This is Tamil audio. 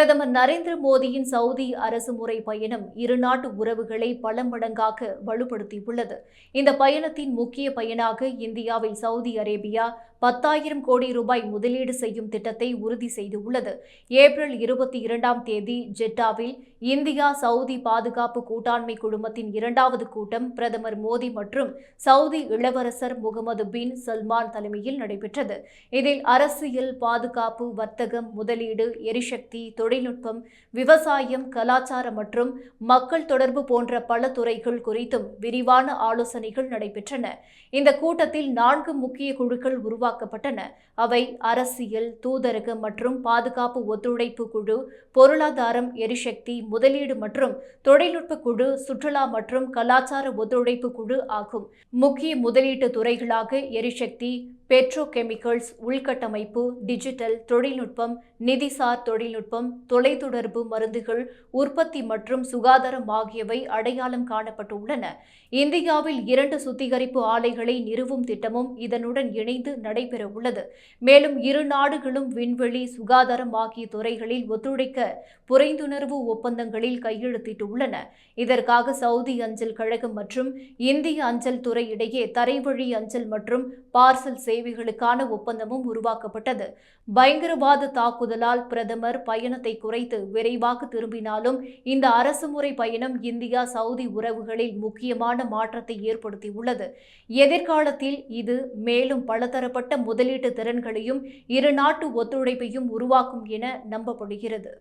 பிரதமர் நரேந்திர மோடியின் சவுதி அரசு முறை பயணம் இருநாட்டு உறவுகளை பல மடங்காக வலுப்படுத்தியுள்ளது. இந்த பயணத்தின் முக்கிய பயனாக இந்தியாவில் சவுதி அரேபியா பத்தாயிரம் கோடி ரூபாய் முதலீடு செய்யும் திட்டத்தை உறுதி செய்துள்ளது. ஏப்ரல் இருபத்தி இரண்டாம் தேதி ஜெட்டாவில் இந்தியா சவுதி பாதுகாப்பு கூட்டாண்மை குழுமத்தின் இரண்டாவது கூட்டம் பிரதமர் மோடி மற்றும் சவுதி இளவரசர் முகமது பின் சல்மான் தலைமையில் நடைபெற்றது. இதில் அரசியல் பாதுகாப்பு வர்த்தகம் முதலீடு எரிசக்தி தொழில்நுட்பம் விவசாயம் கலாச்சாரம் மற்றும் மக்கள் தொடர்பு போன்ற பல துறைகள் குறித்தும் விரிவான ஆலோசனைகள் நடைபெற்றன. இந்த கூட்டத்தில் நான்கு முக்கிய குழுக்கள் உருவாக்கப்பட்டன. அவை அரசியல் தூதரக மற்றும் பாதுகாப்பு ஒத்துழைப்பு குழு பொருளாதாரம் எரிசக்தி முதலீடு மற்றும் தொழில்நுட்ப குழு சுற்றுலா மற்றும் கலாச்சார ஒத்துழைப்பு குழு ஆகும். முக்கிய முதலீட்டு துறைகளாக எரிசக்தி பெட்ரோகெமிக்கல்ஸ் உள்கட்டமைப்பு டிஜிட்டல் தொழில்நுட்பம் நிதிசார் தொழில்நுட்பம் தொலைத்தொடர்பு மருந்துகள் உற்பத்தி மற்றும் சுகாதாரம் ஆகியவை அடையாளம் காணப்பட்டுள்ளன. இந்தியாவில் இரண்டு சுத்திகரிப்பு ஆலைகளை நிறுவும் திட்டமும் இதனுடன் இணைந்து நடைபெறவுள்ளது. மேலும் இரு நாடுகளும் விண்வெளி சுகாதாரம் ஆகிய துறைகளில் ஒத்துழைக்க புரிந்துணர்வு ஒப்பந்தங்களில் கையெழுத்திட்டுள்ளன. இதற்காக சவுதி அஞ்சல் கழகம் மற்றும் இந்திய அஞ்சல் துறை இடையே தரைவழி அஞ்சல் மற்றும் பார்சல் சேவைகளுக்கான ஒப்பந்தமும் உருவாக்கப்பட்டது. பயங்கரவாத தாக்குதலால் பிரதமர் பயணத்தை குறைத்து விரைவாக திரும்பினாலும் இந்த அரசுமுறை பயணம் இந்தியா சவுதி உறவுகளில் முக்கியமான மாற்றத்தை ஏற்படுத்தியுள்ளது. எதிர்காலத்தில் இது மேலும் பலதரப்பட்ட முதலீட்டு திறன்களையும் இரு நாட்டு ஒத்துழைப்பையும் உருவாக்கும் என நம்பப்படுகிறது.